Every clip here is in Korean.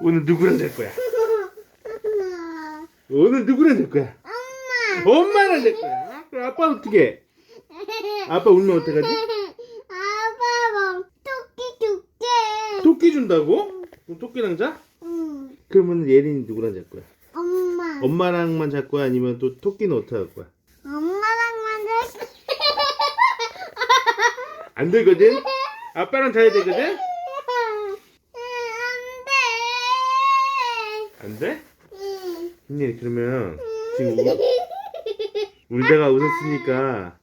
오늘 누구랑 잘 거야? 오늘 누구랑 잘 거야? 엄마. 엄마랑 잘 거야. 그럼 아빠 어떻게? 아빠 울면 어떡하지? 아빠 뭐 토끼 줄게. 토끼 준다고? 그럼 토끼랑 자? 응. 그러면 예린이 누구랑 잘 거야? 엄마. 엄마랑만 잘 거야? 아니면 또 토끼는 어떻게 할 거야? 엄마랑 만들. 안 되거든? 아빠랑 자야 되거든? 안돼. 안 돼? 응. 언니 그러면 지금 우, 울다가 웃었으니까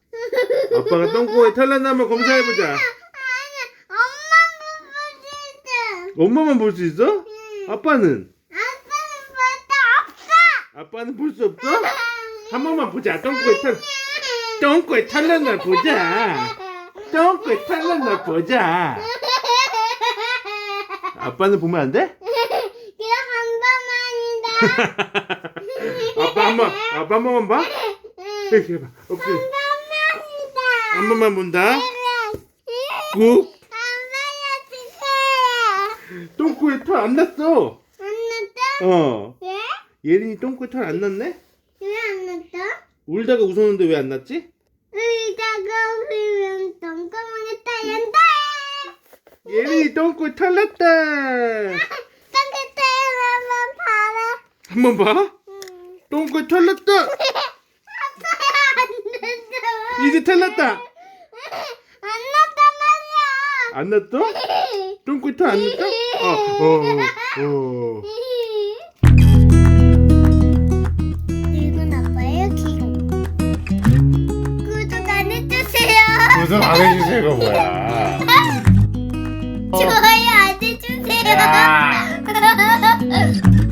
아빠가 똥꼬에 탈락 나면 검사해 보자 아니, 엄마 부부지든. 엄마만 볼 수 있어? 아빠는? 아빠는 볼 수 없어? 한 번만 보자 똥꼬에 탈 똥꼬에 탈락 날 보자 똥꼬에 탈락 날 보자 아빠는 보면 안 돼? 번만이다. 아빠 한 번, 아빠 한 번만 봐? 이렇게 해봐 오케이 한 번만 본다 꾹안 똥꼬에 털 안 났어? 어 왜? 예린이 똥꼬에 털 안 났네? 울다가 웃었는데 왜 안 났지? 예린이 똥꼬에 털 났다. 한번 봐? 응. 똥꼬에 털 났다 아빠야 안 났어. 이제 털 났다 안 났어? 말이야. 똥꼬에 털안 났어? 어, 어, 어. 아빠의. 구독 안 해주세요. 구독 안 해주세요 뭐야 좋아요 안 해주세요.